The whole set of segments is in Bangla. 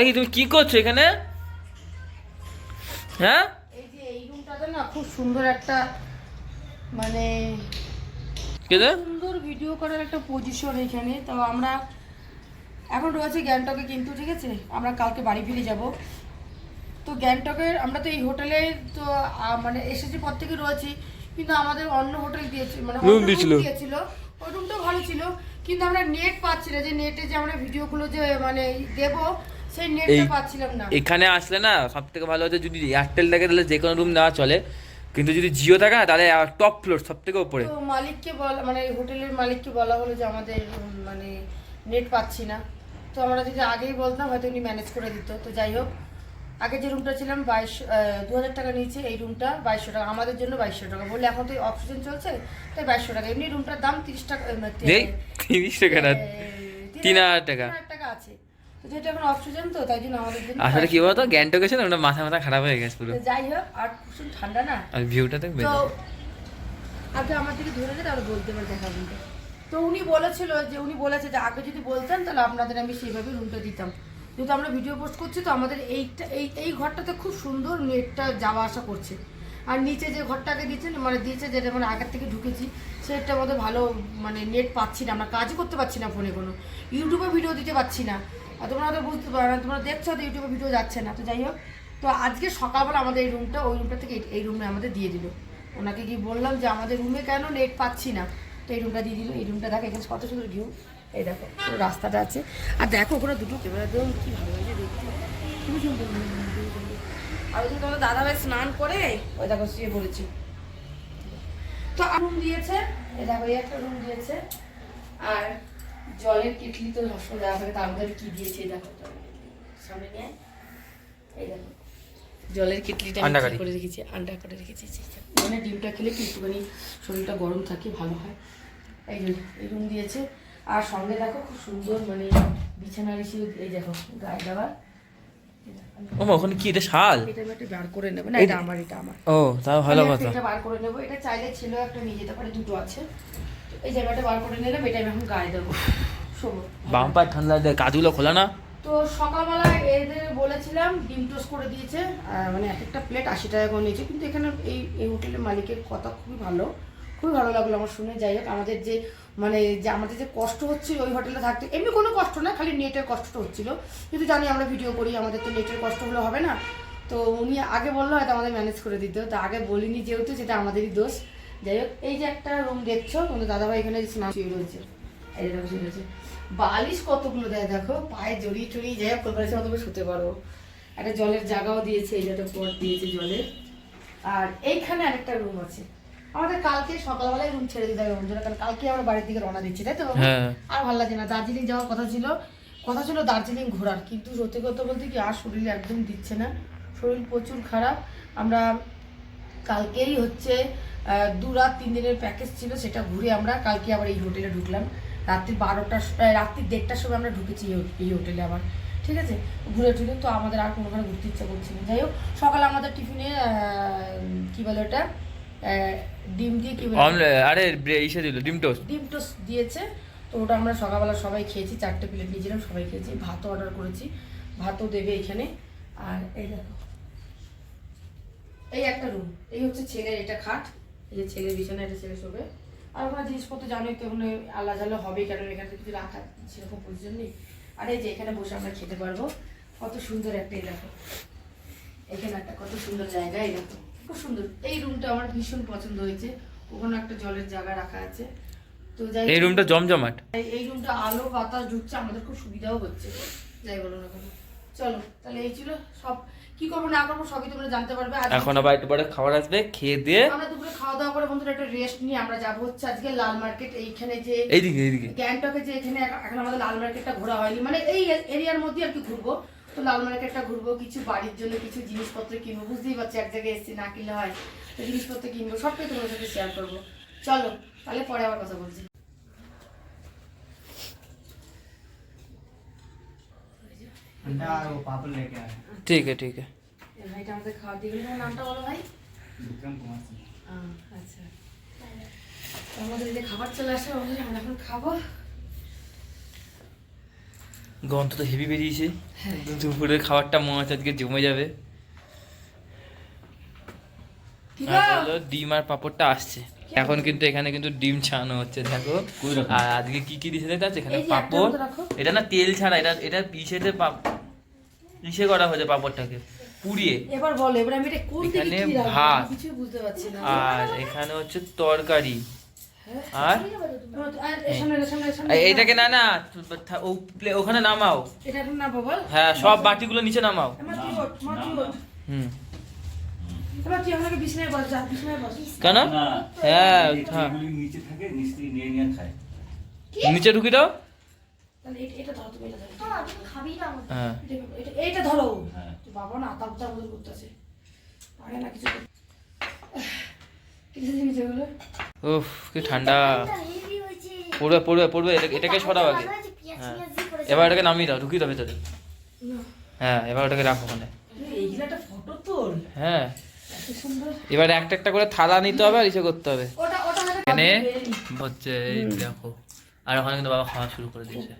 এই তুমি কি করছ এখানে? হ্যাঁ? এই যে এই রুমটাতে না খুব সুন্দর একটা মানে সুন্দর ভিডিও করার একটা পজিশন এখানে। তো আমরা এখন রয়েছে গ্যাংটকে কিন্তু ঠিক আছে? আমরা কালকে বাড়ি ফিরে যাব। তো গ্যাংটকের আমরা তো এই হোটেলে তো মানে এসেছি পর থেকে রয়েছি। কিন্তু আমাদের অন্য হোটেল দিয়েছে মানে দিয়েছিল। দিয়েছিল। ওই রুমটা ভালো ছিল। কিন্তু আমরা নেট পাচ্ছি না। যে নেটে যে আমরা ভিডিওগুলো যে মানে দেব এই- এখানে আসলে না সব থেকে ভালো হচ্ছে যদি এয়ারটেল থাকে তাহলে যে কোনো রুম নেওয়া চলে। কিন্তু যদি জিও থাকে না তাহলে টপ ফ্লোর সব থেকে উপরে। মালিককে বলা মানে হোটেলের মালিককে বলা হলো যে আমাদের মানে নেট পাচ্ছি না। তো আমরা যদি আগেই বলতাম হয়তো উনি ম্যানেজ করে দিত। তো যাই হোক আগে যে রুমটা ছিলাম বাইশ দু হাজার টাকা নিয়েছে এই রুমটা বাইশশো টাকা। আমাদের জন্য বাইশশো টাকা। বলে এখন তো অক্সিজেন চলছে তাই বাইশশো টাকা। এমনি রুমটার দাম তিরিশ টাকা তিরিশ টাকা তিন হাজার টাকা। তিন হাজার টাকা আছে। তো তাই জন্য আমাদের জন্য আসলে কি বলতো গ্যাংটক এসে না মাথা মাথা খারাপ হয়ে গেছে পুরো। যাই হোক আর ভীষণ ঠান্ডা না? আর ভিউটা দেখবে তো আগে আমার ধরে তাহলে বলতে পারে দেখা বলতে তো উনি বলেছিল যে উনি বলেছে যে আগে যদি বলতেন তাহলে আপনাদের আমি সেইভাবে রুমটা দিতাম। যেহেতু আমরা ভিডিও পোস্ট করছি তো আমাদের এইটা এই এই ঘরটাতে খুব সুন্দর নেটটা যাওয়া আসা করছে। আর নিচে যে ঘরটাকে দিয়েছেন মানে দিয়েছে যেটা মানে আগের থেকে ঢুকেছি সেটার মধ্যে ভালো মানে নেট পাচ্ছি না। আমরা কাজই করতে পারছি না ফোনে কোনো। ইউটিউবে ভিডিও দিতে পারছি না। আর তোমরা হয়তো বুঝতে পারো না, তোমরা দেখছ তো ইউটিউবে ভিডিও যাচ্ছে না, তো যাই হোক। তো আজকে সকালবেলা আমাদের এই রুমটা ওই রুমটা থেকে এই- রুমে আমাদের দিয়ে দিল। ওনাকে কি বললাম যে, আমাদের রুমে কেন নেট পাচ্ছি না? তো এই রুমটা দিয়ে দিল। এই রুমটা দেখো, এখানে কত সুন্দর ভিউ এই দেখো, পুরো রাস্তাটা আছে। আর দেখো, ওখানে দুটো ক্যামেরা দেবো কি ভালো লাগে দেখতে। খুবই সুন্দর। আর ওই তোমার দাদাভাই স্নান করে, ওই দেখো, শুয়ে পড়েছি। তো রুম দিয়েছে, এই দেখো, এই একটা রুম দিয়েছে। আর জলের কিটলি তো সবসময় দেওয়া থাকে তার মধ্যে কি দিয়েছে দেখো জলের সামনে নিয়ে এই দেখো। জলের কিটলিটা কারি। রেখেছি? আন্ডা করে রেখেছি মানে ডিমটা খেলে কি একটুখানি শরীরটা গরম থাকে ভালো হয়। এই যে এই রুম দিয়েছে। আর সঙ্গে দেখো খুব সুন্দর মানে বিছানার এসে এই দেখো গায়ে দেওয়ার ও ওখানে কি? এটা শাল? এটা আমি বার করে নেব। না এটা আমার এটা আমার। ও তাও ভালো কথা। বার করে নেব। এটা চাইলে ছিল একটা নিয়ে যেতে পারে দুটো আছে। এই জায়গাটা বার করে নিলাম এটা আমি এখন গায়ে দেবো। শোবো। বাম পায়ে ঠান্ডা দেয় কাজগুলো খোলা না? তো সকালবেলা এদের বলেছিলাম ডিম টোস্ট করে দিয়েছে মানে এক একটা প্লেট আশি টাকা করে নিয়েছে কিন্তু এখানে এই এই হোটেলের মালিকের কথা খুবই ভালো খুবই ভালো লাগল আমার শুনে। যাই হোক আমাদের যে মানে যে আমাদের যে কষ্ট হচ্ছিল ওই হোটেলে থাকতে এমনি কোনো কষ্ট না খালি নেটের কষ্টটা হচ্ছিল। কিন্তু জানি আমরা ভিডিও করি আমাদের তো নেটের কষ্ট হলে হবে না। তো উনি আগে বলল হয়তো আমাদের ম্যানেজ করে দিত তো আগে বলিনি যেহেতু সেটা আমাদেরই দোষ। যাই হোক এই যে একটা রুম দেখছ তোমাদের দাদাভাই এখানে স্নান শুয়ে রয়েছে। দেখো শুয়ে রয়েছে। বালিশ কতগুলো দেয় দেখো? পায়ে জড়িয়ে টড়িয়ে যাই হোক কলকারের মতো করে শুতে পারো একটা জলের জায়গাও দিয়েছে এই একটা পট দিয়েছে জলের আর এইখানে আরেকটা রুম আছে। আমাদের কালকে সকালবেলায় রুম ছেড়ে দিতে হবে বন্ধুরা কারণ কালকে আমরা বাড়ির দিকে রওনা দিচ্ছি তাই তো? হ্যাঁ। আর ভালো লাগছে না। দার্জিলিং যাওয়ার কথা ছিল কথা ছিল দার্জিলিং ঘোরার। কিন্তু সত্যি কথা বলতে কি আর শরীর একদম দিচ্ছে না। শরীর প্রচুর খারাপ। আমরা কালকেই হচ্ছে দু রাত তিন দিনের প্যাকেজ ছিল সেটা ঘুরে আমরা কালকে আবার এই হোটেলে ঢুকলাম। রাত্রি বারোটার স- রাত্রি দেড়টার সময় আমরা ঢুকেছি এই হোটেলে আবার। ঠিক আছে? ঘুরে টুরে তো আমাদের আর কোনোখানে ঘুরতে ইচ্ছা করছে না। যাই হোক সকালে আমাদের টিফিনে কি বলে ওটা? ডিম দিয়ে কি আরে ইসে দিল ডিম টোস্ট। ডিম টোস্ট দিয়েছে। তো ওটা আমরা সকালবেলা সবাই খেয়েছি চারটে প্লেট নিয়েছিলাম সবাই খেয়েছি। ভাতও অর্ডার করেছি। ভাতও দেবে এখানে। আর এই দেখো। এই একটা রুম এই হচ্ছে ছেলের এটা খাট এই যে ছেলের বিছানা এটা ছেলে শোবে। আর ওখানে জিনিসপত্র জানোই তো ওখানে আল্লাহ ঝাল্লা হবে কারণ এখানে কিছু রাখা সেরকম প্রয়োজন নেই। আর এই যে এখানে বসে আমরা খেতে পারব কত সুন্দর একটা দেখো। এখানে একটা কত সুন্দর জায়গা এই দেখো। খুব সুন্দর। এই রুমটা আমার ভীষণ পছন্দ হয়েছে। ওখানে একটা জলের জায়গা রাখা আছে। তো যাই এই রুমটা জমজমাট? এই- এই রুমটা আলো বাতাস ঢুকছে আমাদের খুব সুবিধাও হচ্ছে। যাই বলো না কেন। চলো তাহলে এই ছিল সব। কি করব না করব সবই তোমরা জানতে পারবে। এখন আবার একটু পরে খাবার আসবে খেয়ে দিয়ে আমরা দুপুরে খাওয়া দাওয়া করে বন্ধুরা একটা রেস্ট নিয়ে আমরা যাব হচ্ছে আজকে লাল মার্কেট। এইখানে যে এইদিকে এইদিকে। গ্যাংটকে যে এখানে এখন- আমাদের লাল মার্কেটটা ঘোরা হয়নি। মানে এই এরিয়ার মধ্যে আর কি ঘুরবো। তো লাল মার্কেটটা ঘুরবো কিছু বাড়ির জন্য কিছু জিনিসপত্র কিনবো। বুঝতেই পারছি এক জায়গায় এসেছি না কিনলে হয়। তো জিনিসপত্র কিনবো সবটাই তোমার সাথে শেয়ার করব। চলো তাহলে পরে আবার কথা বলছি। अंडा और वो पापड़ लेके आए ঠিক আছে ঠিক আছে এই ভাইটা আমাদের খাওয়া দিয়ে গেলে তোমার নামটা বলো ভাই विक्रम कुमार सिंह আহ, আচ্ছা তো আমাদের এই যে খাবার চলে আসে আমাদের আমরা এখন খাবো গন্ধ তো হেভি বেরিয়েছে হ্যাঁ। দুপুরের খাবারটা মনে হচ্ছে আজকে জমে যাবে কি আর গো? বলো, ডিম আর পাপড়টা আসছে এখন কিন্তু এখানে কিন্তু ডিম ছাড়ানো হচ্ছে দেখো আর আজকে কি কি দিয়েছে দেখতে পাচ্ছ? এখানে এই যে একটা পাপড় মতো রাখো। এটা না তেল ছাড়া এটা এটা পিসেতে পাপ ইসে করা হয়েছে পাপড়টাকে। পুড়িয়ে। এবার বলো এবার আমি এটা কোন দিকে এখানে কি রাখব? ভাত। কিছুই বুঝতে পারছি না। আর এখানে হচ্ছে তরকারি। আর? আর এইটাকে না না ও ওখানে নামাও। এটা এখন না বল। হ্যাঁ সব বাটিগুলো নিচে নামাও। হুম। আমাকে বিছনায় বস যা বিছনায় বস। কেন? হ্যাঁ থাক। নিচে থাকে নিচ নিয়ে নিয়ে খায়। নিচে ঢুকি দাও। এটা ধরো তুমি হ্যাঁ। এটা- এটা- ধরো। হ্যাঁ। বাবা না আতা উতা মতো করতেছে। পারে না কিছু। কিছু জিনিস এগুলো। উফ কি ঠান্ডা। পড়বে পড়বে পড়বে এটা- এটাকে সরাও আগে। হ্যাঁ। এবার এটাকে নামিয়ে দাও ঢুকিয়ে দাও ভেতরে। না। হ্যাঁ এবার ওটাকে রাখো ওখানে। একটা ফটো তোল হ্যাঁ। এবার একটা একটা করে থালা নিতে হবে আর ইসে করতে হবে। ওটা ওটা হাতে এখানে হচ্ছে এই দেখো। আর ওখানে কিন্তু বাবা খাওয়া শুরু করে দিয়েছে।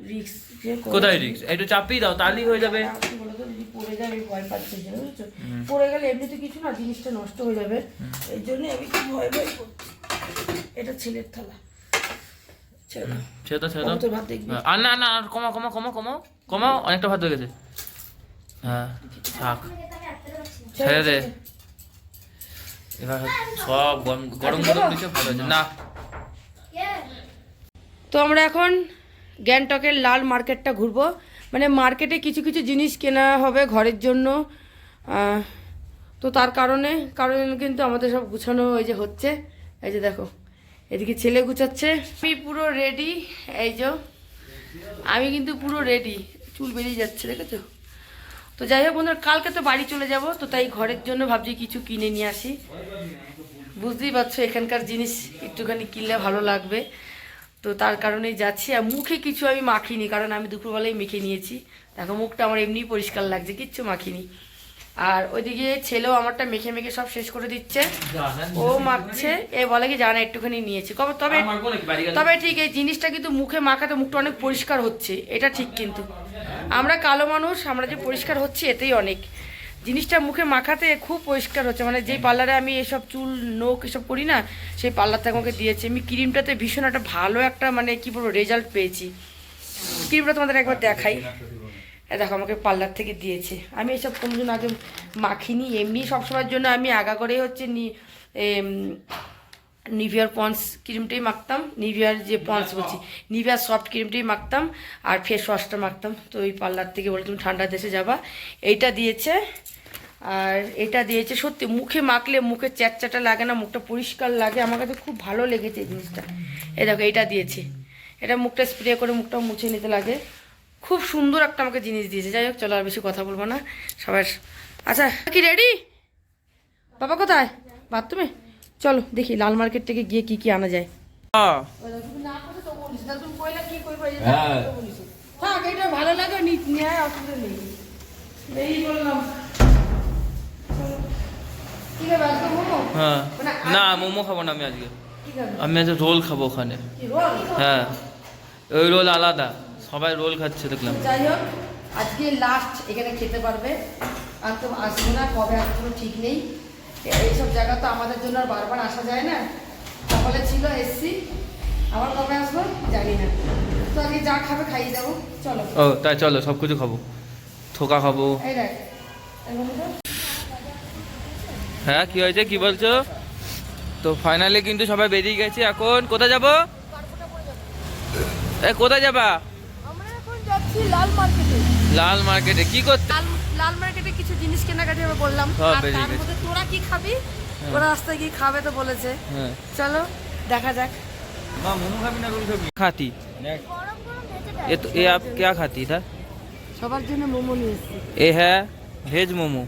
কোথায় রিক্স একটু চাপিয়ে দাও তাহলেই হয়ে যাবে। কি পড়ে যায় ভয় পাচ্ছি পড়ে গেলে এমনিতে কিছু না জিনিসটা নষ্ট হয়ে যাবে। জন্য আমি খুব ভয় ভয় এটা ছেলের থালা। ছেড়ে দাও। ছেড়ে দাও হ্যাঁ, আর না আর কমাও কমাও অনেকটা ভাত হয়ে গেছে। হ্যাঁ থাক। ছেড়ে দে। এবার সব গরম গরম গরম ভালো হয়েছে। না। তো আমরা এখন গ্যাংটকের লাল মার্কেটটা ঘুরবো। মানে মার্কেটে কিছু কিছু জিনিস কেনা হবে ঘরের জন্য। তো তার কারণে, কারণ কিন্তু আমাদের সব গুছানো এই যে হচ্ছে। এই যে দেখো, এদিকে ছেলে গুছাচ্ছে। আমি পুরো রেডি এই যে। আমি কিন্তু পুরো রেডি চুল বেরিয়ে যাচ্ছে, দেখেছ? তো যাই হোক বন্ধুরা, কালকে তো বাড়ি চলে যাব, তো তাই ঘরের জন্য ভাবছি কিছু কিনে নিয়ে আসি। বুঝতেই পারছ, এখানকার জিনিস একটুখানি কিনলে ভালো লাগবে। তো তার কারণেই যাচ্ছি আর মুখে কিছু আমি মাখিনি কারণ আমি দুপুরবেলায় মেখে নিয়েছি। দেখো মুখটা আমার এমনিই পরিষ্কার লাগছে কিচ্ছু মাখিনি। আর ওইদিকে ছেলেও আমারটা মেখে মেখে সব শেষ করে দিচ্ছে। ও মাখছে এ বলে কি জানা একটুখানি নিয়েছি। কবে তবে তবে ঠিক এই জিনিসটা কিন্তু মুখে মাখাতে মুখটা অনেক পরিষ্কার হচ্ছে এটা ঠিক কিন্তু। আমরা কালো মানুষ আমরা যে পরিষ্কার হচ্ছে এতেই অনেক। জিনিসটা মুখে মাখাতে খুব পরিষ্কার হচ্ছে। মানে যেই পার্লারে আমি এসব চুল নোক এসব করি না, সেই পার্লারটা আমাকে দিয়েছে। আমি ক্রিমটাতে ভীষণ একটা ভালো একটা মানে কি বলব রেজাল্ট পেয়েছি। ক্রিমটা তোমাদের একবার দেখাই। দেখো, আমাকে পার্লার থেকে দিয়েছে। আমি এসব কোনোদিন আগে মাখিনি। এমনি সবসময়ের জন্য আমি আগা করেই হচ্ছে নি নিভিয়ার পন্স ক্রিমটাই মাখতাম নিভিয়ার যে পন্স বলছি নিভিয়ার সফট ক্রিমটাই মাখতাম আর ফেস ওয়াশটা মাখতাম। তো ওই পার্লার থেকে বলে তুমি ঠান্ডা দেশে যাবা। এইটা দিয়েছে আর এটা দিয়েছে সত্যি মুখে মাখলে মুখে চ্যাটচ্যাটা লাগে না মুখটা পরিষ্কার লাগে। আমার কাছে খুব ভালো লেগেছে এই জিনিসটা। এ দেখো এইটা দিয়েছে। এটা মুখটা স্প্রে করে মুখটা মুছে নিতে লাগে। খুব সুন্দর একটা আমাকে জিনিস দিয়েছে। যাই হোক চলো আর বেশি কথা বলব না। সবার আচ্ছা কি রেডি বাবা কোথায়? বাথরুমে? চলো দেখি লাল মার্কেট থেকে গিয়ে কি কি আনা যায়। হ্যাঁ। হ্যাঁ। ভালো লাগে হ্যাঁ। না মোমো খাব না আমি আজকে। আমি আজকে রোল খাব ওখানে। হ্যাঁ। ওই রোল আলাদা। সবাই রোল খাচ্ছে দেখলাম। যাই হোক আজকে লাস্ট এখানে খেতে পারবে। আর তো আসব না কবে আসব ঠিক নেই। এইসব জায়গা তো আমাদের জন্য আর বারবার আসা যায় না। সকালে ছিল এসছি আবার কবে আসব জানি না। তো আজকে যা খাবে খাইয়ে যাব চলো। ও তাই চলো সব কিছু খাব। থোকা খাব। হ্যাঁ কি হয়েছে কি বলছো? তো ফাইনালি কিন্তু সবাই বেরিয়ে গেছে এখন। কোথায় যাব? এ কোথায় যাবা? আমরা এখন যাচ্ছি লাল মার্কেটে। কি করতে লাল লাল মার্কেটে জিনিস কেনাকাটি আমি বললাম সব আর বেরিয়ে তার গেছে। মধ্যে তোরা কি খাবি ওরা রাস্তায় কি খাবে তো বলেছে হ্যাঁ চলো দেখা যাক মা মোমো খাবি না রোল খাবি খাতি ये तो ये आप क्या खाती था সবার জন্য মোমো নিয়ে এসেছি ये है वेज मोमो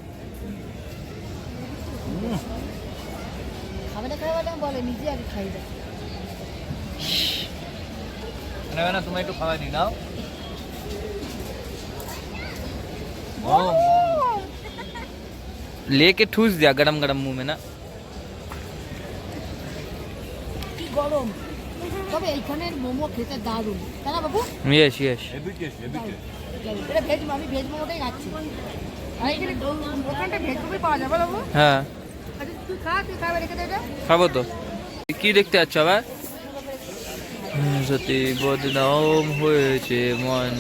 খাবে না খাবে না বলে নিজে আগে খাই দেয় না না তুমি একটু খাওয়া দি নাও लेके ठूस दिया गरम गरम मुंह में ना কি গরম তবে এইখানের মোমো খেতে দারুণ তাই না বাবু yes yes heavy taste heavy taste হবে এটা ভেজ আমি ভেজ মোমোটাই খাচ্ছি আর এখানে ওখানটা ভেজ মোমোই পাওয়া যাবে বাবু হ্যাঁ আচ্ছা তুই খা তুই খাবে রেখে দে এটা খাবো তো কি দেখতে যাচ্ছ আবার হুম, সত্যি বদনাম হয়েছে মন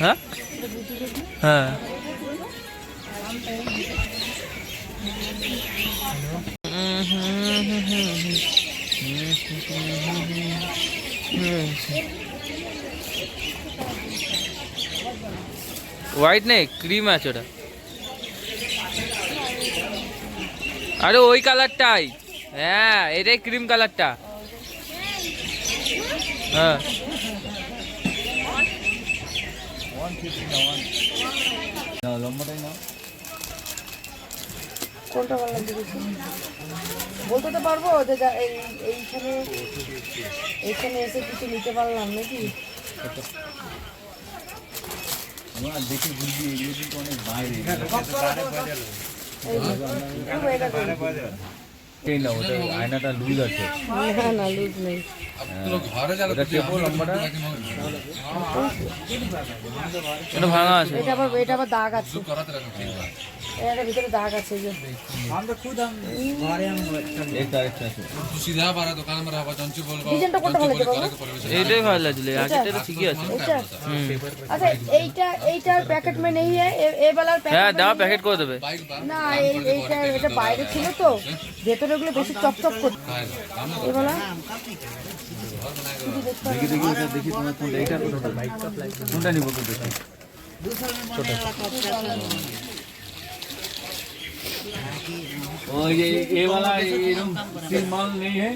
হ্যাঁ? হ্যাঁ। হোয়াইট নেই ক্রিম আছে ওটা। আরে ওই কালারটাই। হ্যাঁ এটাই ক্রিম কালারটা। হ্যাঁ। লম্বাটাই নাও কোনটা ভালো বলতে তো পারব যে এইখানে এইখানে এসে কিছু নিতে পারলাম নাকি? আমরা দেখে বুঝি এগুলো কিন্তু অনেক বাইরে। এই দেখতেই না ওটা আয়নাটা লুজ আছে না না লুজ নেই এটা ভাঙা আছে এটা আবার এটা আবার দাগ আছে এটা ভিতরে দাগ আছে যে আমরা খুদ আম ঘরে আম এক কারেক্ট আছে তো সিধা বারা দোকান আমরা আবার জঞ্চি বলবো ডিজাইনটা কত ভালো লাগে এইটাই ভালো লাগছিল আগেটা তো ঠিকই আছে আচ্ছা এইটা এইটার প্যাকেট মে নেই এ বেলার প্যাকেট হ্যাঁ দাও প্যাকেট করে দেবে না এইটা এটা বাইরে ছিল তো ভেতরে ওগুলো বেশি চকচক করছে এই वाला দেখি দেখি এটা দেখি তোমার কোনটা এটা কোনটা কোনটা নিব তো দেখি और ये ये वाला एकदम सिल माल नहीं है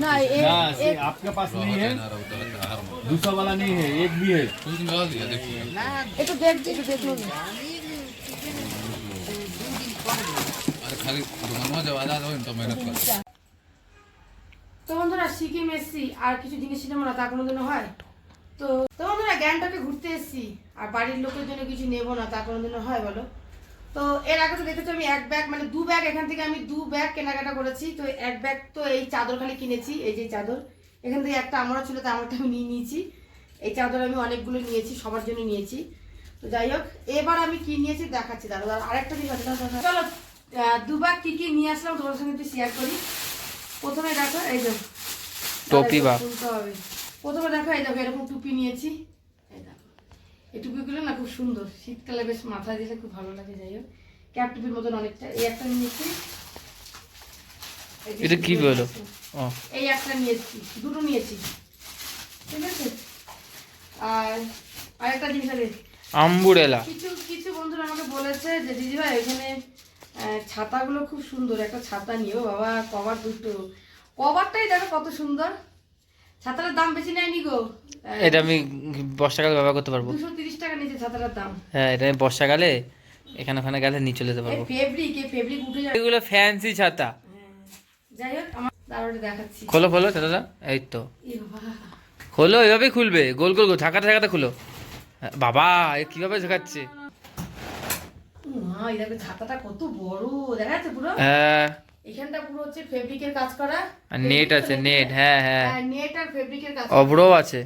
না এ ना से आपके पास नहीं है दूसरा वाला नहीं है एक भी है তো বন্ধুরা, সিকিম এসছি, আর কিছু জিনিস না, তা কোনোদিনও হয়। তো তো বন্ধুরা, গ্যাংটকে ঘুরতে এসছি, আর বাড়ির লোকের জন্য কিছু না, তা কোনোদিনও হয় বলো। তো এর আগে তো দেখেছ আমি এক ব্যাগ মানে দু ব্যাগ এখান থেকে আমি দু ব্যাগ কেনাকাটা করেছি। তো এক ব্যাগ তো এই চাদর কিনেছি, এই যে চাদর। এখান থেকে একটা আমারও ছিল আমারটা আমি নিয়ে নিয়েছি। এই চাদর আমি অনেকগুলো নিয়েছি, সবার জন্য নিয়েছি। তো যাই হোক, এবার আমি কি নিয়েছি দেখাচ্ছি, দাদা। দাদা আরেকটা দাদা। চলো আহ, দু ব্যাগ কি কি নিয়ে আসলাম তোমার সঙ্গে একটু শেয়ার করি। প্রথমে দেখো এই যে টপি বা হবে। প্রথমে দেখো এই দেখো এরকম টুপি নিয়েছি। এই দেখো এই টুপিগুলো না খুব সুন্দর। শীতকালে বেশ মাথায় দিলে খুব ভালো লাগে যাই হোক। ক্যাপ টুপির মতন অনেকটা এই একটা নিয়েছি। এটা কি বলো? এই একটা নিয়েছি দুটো নিয়েছি। ঠিক আছে? আর আরেকটা জিনিস আছে আম্বুরেলা। কিছু কিছু বন্ধুরা আমাকে বলেছে যে দিদি ভাই এখানে ছাতাগুলো খুব সুন্দর একটা ছাতা নিও। বাবা কভার দুটো। কভারটাই দেখো কত সুন্দর। ছাতাটার দাম বেশি নেয়নি গো। এটা আমি বর্ষাকালে ব্যবহার করতে পারব। দুশো তিরিশ টাকা নিয়েছে ছাতাটার দাম। হ্যাঁ এটা আমি বর্ষাকালে এখানে ওখানে গেলে নিয়ে চলে যেতে এই পারব। ফেব্রিক এই ফেব্রিক উঠে যাবে। এগুলো ফ্যান্সি ছাতা। যাই হোক আমার দাঁড়াটা দেখাচ্ছি। খোলো খোলো ছাতাটা এই তো। খোলো এভাবেই খুলবে। গোল গোল গোল। ঝাঁকাতে ঝাঁকাতে খুলো। হ্যাঁ, বাবা এ কীভাবে ঝাঁকাচ্ছে মা এই দেখো ছাতাটা কত বড় দেখা যাচ্ছে পুরো? হ্যাঁ। এখানটা পুরো হচ্ছে ফেব্রিকের কাজ করা। আর নেট আছে নেট হ্যাঁ হ্যাঁ। নেট আর ফেব্রিকের কাজ অব্রও আছে।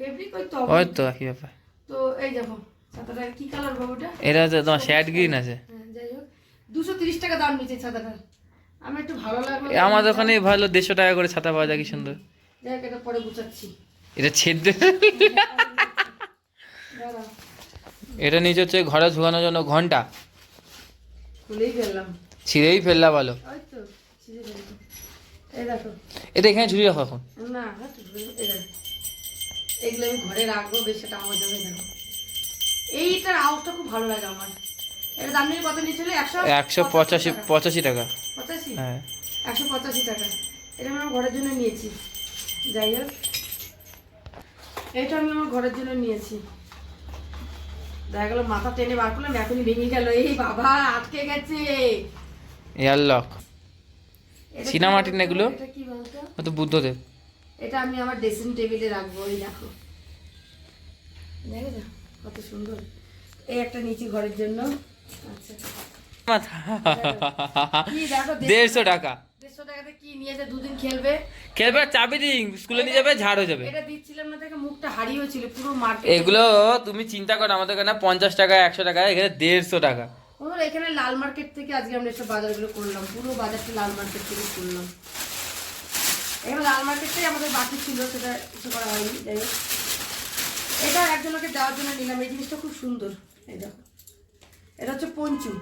ফেব্রিক ওই তো ওই তো একই ব্যাপার। তো এই দেখো ছাতাটা কি কালার বাবুটা এটা হচ্ছে তোমার শ্যাড গ্রিন আছে। যাই হোক। দুশো তিরিশ টাকা দাম নিচ্ছে ছাতাটা। আমার একটু ভালো লাগল। আমাদের ওখানে ভালো দেড়শো টাকা করে ছাতা পাওয়া যায় কি সুন্দর। যাই হোক এটা পরে গুছাচ্ছি। এটা ছেদ দাঁড়াও। এটা নিচে হচ্ছে ঘরে ঝুগানোর জন্য ঘণ্টা। ফেললাম। ছিঁড়েই ফেললা ভালো। ফেললাম। এটা এখানে ঝুড়ি রাখো এখন। এগুলো আমি ঘরে রাখব বেশ সেটা আমার জন্য এইটার আওয়াজটা খুব ভালো লাগে আমার। এটা দাম নিয়ে কত নিয়েছিল? একশো একশো পঁচাশি পঁচাশি টাকা। পঁচাশি? হ্যাঁ। একশো পঁচাশি টাকা। এটা আমি আমার ঘরের জন্য নিয়েছি। যাই হোক। এটা আমি আমার ঘরের জন্য নিয়েছি। দেখা গেল মাথা টেনে বার করলাম এখনই ভেঙে গেল। এই বাবা আটকে গেছে। এয়ারলক। এটা কি না এগুলো? এটা কি বলতো? ও তো বুদ্ধদেব। এটা আমি আমার ড্রেসিং টেবিলে রাখব এই দেখো। দেখো কত সুন্দর। এই একটা নিচে ঘরের জন্য। আচ্ছা। দেখো। দেড়শো টাকা। দেড়শো টাকাতে কি নিয়েছে দুদিন খেলবে? চাবি দিন স্কুলে নিয়ে যাবে ঝাড় হয়ে যাবে। এটা দিচ্ছিলাম না দেখে মুখটা হারিয়েও ছিল পুরো মার্কেট এগুলো তুমি চিন্তা করো আমাদের এখানে পঞ্চাশ টাকা একশো টাকা এখানে দেড়শো টাকা। ওর এখানে লাল মার্কেট থেকে আজকে আমরা এসব বাজারগুলো করলাম পুরো বাজারটা লাল মার্কেট থেকে করলাম। এখানে লাল মার্কেটটাই আমাদের বাকি ছিল সেটা কিছু করা হয়নি যাই হোক। এটা একজনকে দেওয়ার জন্য নিলাম এই জিনিসটা খুব সুন্দর এই দেখো। এটা হচ্ছে পঞ্চু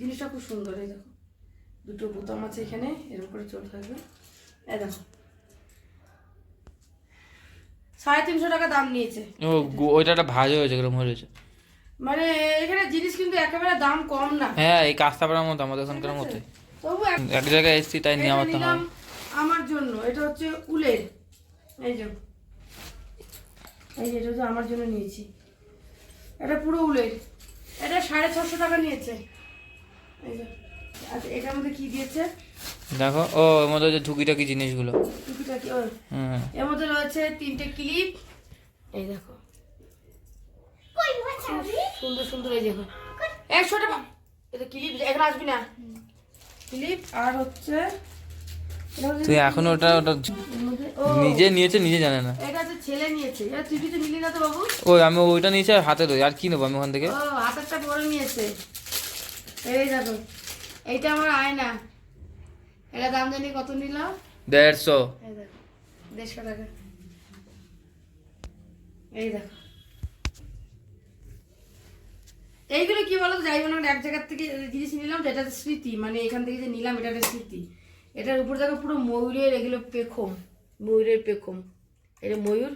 জিনিসটা খুব সুন্দর এই দেখো। দুটো বোতাম আছে এখানে এরকম করে চলতে থাকবে। এই দেখো। সাড়ে তিনশো টাকা দাম নিয়েছে। ও ওইটা একটা ভাজা হয়েছে এরকম হয়েছে মানে এখানে জিনিস কিন্তু একেবারে দাম কম না। হ্যাঁ এই কাস্তাপাড়ার মতো আমাদের ওখানকার মতো তবু এক জায়গায় এসছি তাই নিয়ে আমার তো আমার জন্য এটা হচ্ছে উলের। এই যে এই যে এটা হচ্ছে আমার জন্য নিয়েছি। এটা পুরো উলের। এটা সাড়ে ছশো টাকা নিয়েছে। এই যে। আচ্ছা এটার মধ্যে কি দিয়েছে? দেখো ও এর মধ্যে যে ঝুঁকি টাকি জিনিসগুলো। টুকিটা কি ও। হুম। এর মধ্যে রয়েছে তিনটে ক্লিপ। এই দেখো। সুন্দর সুন্দর এই দেখো। এটা ক্লিপ এখানে আসবি না? ক্লিপ আর হচ্ছে তুই এখন ওটা ওটা ও নিজে নিয়েছে নিজে জানে না। এটা হচ্ছে ছেলে নিয়েছে। এটা তুই কিছু নিলি না তো বাবু। ওই আমি ওইটা নিয়েছি আর হাতে ধরি আর কি নেব আমি ওখান থেকে? ও হাতেরটা বড় নিয়েছে। এই দেখো। এইটা আমার আয়না। এটা দাম জানি কত নিল? দেড়শো। দেড়শো টাকা। এই দেখো। এইগুলো কি বলো যাই বলো এক জায়গার থেকে জিনিস নিলাম হচ্ছে স্মৃতি মানে এখান থেকে যে নিলাম এটা স্মৃতি। এটার উপর দেখো পুরো ময়ূরের এগুলো পেখম ময়ূরের পেখম। এটা ময়ূর।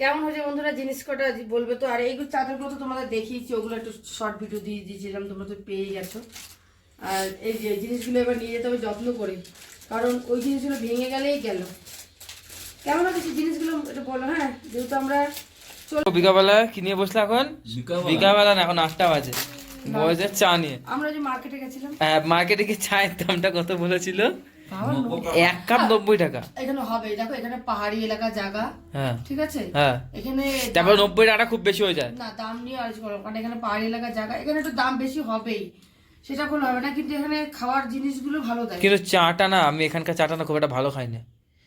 কেমন হয়েছে বন্ধুরা জিনিস কটা বলবে তো? আর এইগুলো চাদরগুলো তো তোমাদের দেখিয়েছি ওগুলো একটু শর্ট ভিডিও দিয়ে দিয়েছিলাম তোমরা তো পেয়ে গেছো। আর এই যে জিনিসগুলো এবার নিয়ে যেতে হবে যত্ন করে। কারণ ওই জিনিসগুলো ভেঙে গেলেই গেল। কেমন হচ্ছে জিনিসগুলো এটা বলো হ্যাঁ? যেহেতু আমরা বিকাবেলা কি নিয়ে বসলে এখন? বিকাবেলা না এখন আটটা বাজে। বয়সের চা নিয়ে। আমরা যে মার্কেটে গেছিলাম। মার্কেটে কি চায়ের দামটা কত বলেছিল? এক কাপ নব্বই টাকা। এখানে হবে দেখো এখানে পাহাড়ি এলাকা জায়গা। হ্যাঁ। ঠিক আছে? হ্যাঁ। এখানে তারপর নব্বই টাকা খুব বেশি হয়ে যায়। না দাম নিয়ে আলোচনা কারণ এখানে পাহাড়ি এলাকা জায়গা এখানে একটু দাম বেশি হবেই। সেটা কোনো হবে না কিন্তু এখানে খাওয়ার জিনিসগুলো ভালো দেয়। কিন্তু চাটা না আমি এখানকার চাটা না খুব একটা ভালো খাই না।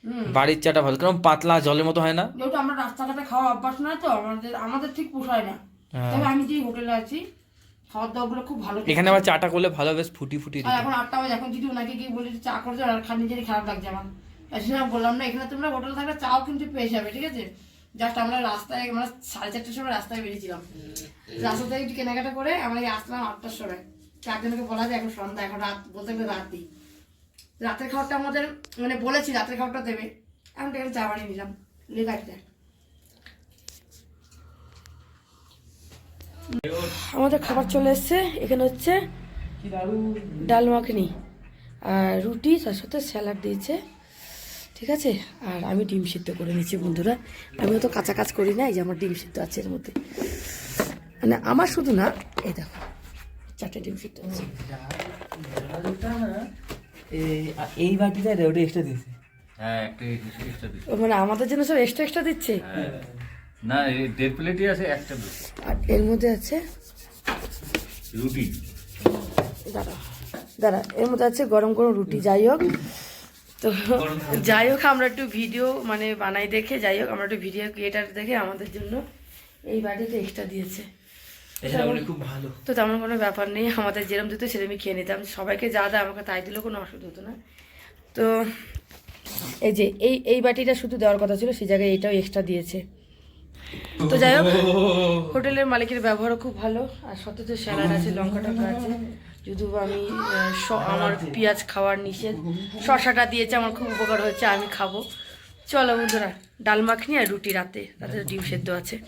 হুম। বাড়ির চাটা ভালো কারণ পাতলা জলের মতো হয় না। যেহেতু আমরা রাস্তাঘাটে খাওয়ার অভ্যাস না তো আমাদের আমাদের ঠিক পোষায় না। হ্যাঁ। তবে আমি যে হোটেলে আছি খাওয়ার দাওয়াগুলো খুব ভালো এখানে আবার চাটা করলে ভালো বেশ ফুটি ফুটি এখন আটটা বাজে এখন যদি ওনাকে গিয়ে বলি চা করছে আর খান নিজেরই খারাপ লাগছে আমার। জন্য বললাম না এখানে তোমরা হোটেল থাকলে চাও কিন্তু পেয়ে যাবে ঠিক আছে? জাস্ট আমরা রাস্তায় আমরা সাড়ে চারটার সময় রাস্তায় বেরিয়েছিলাম। রাস্তা থেকে কেনাকাটা করে আমরা আসলাম আটটার সময়। চারজনকে বলা যায় এখন সন্ধ্যা এখন রাত বলতে গেলে রাত রাতই। রাতের খাবারটা আমাদের মানে বলেছি রাতের খাবারটা দেবে। আমি তো এখানে চা বানিয়ে নিলাম লেখাটা আমাদের খাবার চলে এসছে এখানে হচ্ছে ডাল মাখনি আর রুটি তার সাথে স্যালাড দিয়েছে। ঠিক আছে? আর আমি ডিম সিদ্ধ করে নিচ্ছি বন্ধুরা। আমি তো কাঁচা কাজ করি না এই যে আমার ডিম সিদ্ধ আছে এর মধ্যে। মানে আমার শুধু না এই দেখো। চারটে ডিম সিদ্ধ আছে এই বাটিটা ওটা এক্সট্রা দিয়েছে। হ্যাঁ একটা এক্সট্রা দিয়েছে। ও মানে আমাদের জন্য সব এক্সট্রা এক্সট্রা দিচ্ছে? না দেড় প্লেটই আছে একটা আর এর মধ্যে আছে? রুটি। দাঁড়া দাঁড়া এর মধ্যে আছে গরম গরম রুটি। যাই হোক তো যাই হোক আমরা একটু ভিডিও মানে বানাই দেখে যাই হোক আমরা একটু ভিডিও ক্রিয়েটার দেখে আমাদের জন্য এই বাড়িতে এক্সট্রা দিয়েছে। খুব ভালো। তো তেমন কোনো ব্যাপার নেই আমাদের যেরকম দিত সেরকমই খেয়ে নিতাম। সবাইকে যা দেয় আমাকে তাই দিলেও কোনো অসুবিধা হতো না। তো এই যে এই এই বাটিটা শুধু দেওয়ার কথা ছিল সেই জায়গায় এইটাও এক্সট্রা দিয়েছে। তো যাই হোক হোটেলের মালিকের ব্যবহারও খুব ভালো আর সত্যি স্যালাড আছে লঙ্কা টঙ্কা আছে যদিও আমি স- আমার পেঁয়াজ খাওয়ার নিষেধ। শশাটা দিয়েছে আমার খুব উপকার হচ্ছে আমি খাব। চলো বন্ধুরা ডাল মাখনি আর রুটি রাতে রাতে ডিম সেদ্ধ আছে।